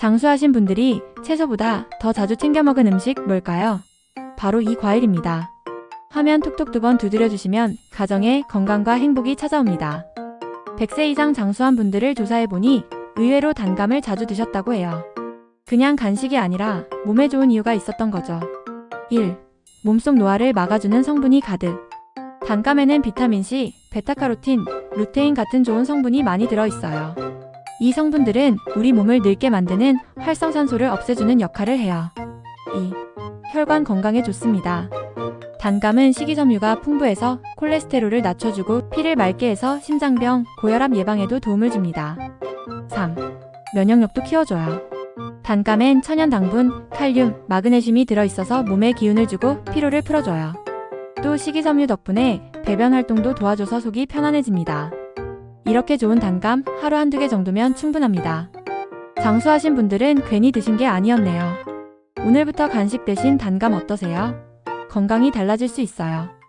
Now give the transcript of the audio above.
장수하신 분들이 채소보다 더 자주 챙겨 먹은 음식 뭘까요? 바로 이 과일입니다. 화면 톡톡 두 번 두드려 주시면 가정에 건강과 행복이 찾아옵니다. 100세 이상 장수한 분들을 조사해 보니 의외로 단감을 자주 드셨다고 해요. 그냥 간식이 아니라 몸에 좋은 이유가 있었던 거죠. 1. 몸속 노화를 막아주는 성분이 가득. 단감에는 비타민C, 베타카로틴, 루테인 같은 좋은 성분이 많이 들어있어요. 이 성분들은 우리 몸을 늙게 만드는 활성산소를 없애주는 역할을 해요. 2. 혈관 건강에 좋습니다. 단감은 식이섬유가 풍부해서 콜레스테롤을 낮춰주고 피를 맑게 해서 심장병, 고혈압 예방에도 도움을 줍니다. 3. 면역력도 키워줘요. 단감엔 천연 당분, 칼륨, 마그네슘이 들어있어서 몸에 기운을 주고 피로를 풀어줘요. 또 식이섬유 덕분에 배변 활동도 도와줘서 속이 편안해집니다. 이렇게 좋은 단감 하루 한두 개 정도면 충분합니다. 장수하신 분들은 괜히 드신 게 아니었네요. 오늘부터 간식 대신 단감 어떠세요? 건강이 달라질 수 있어요.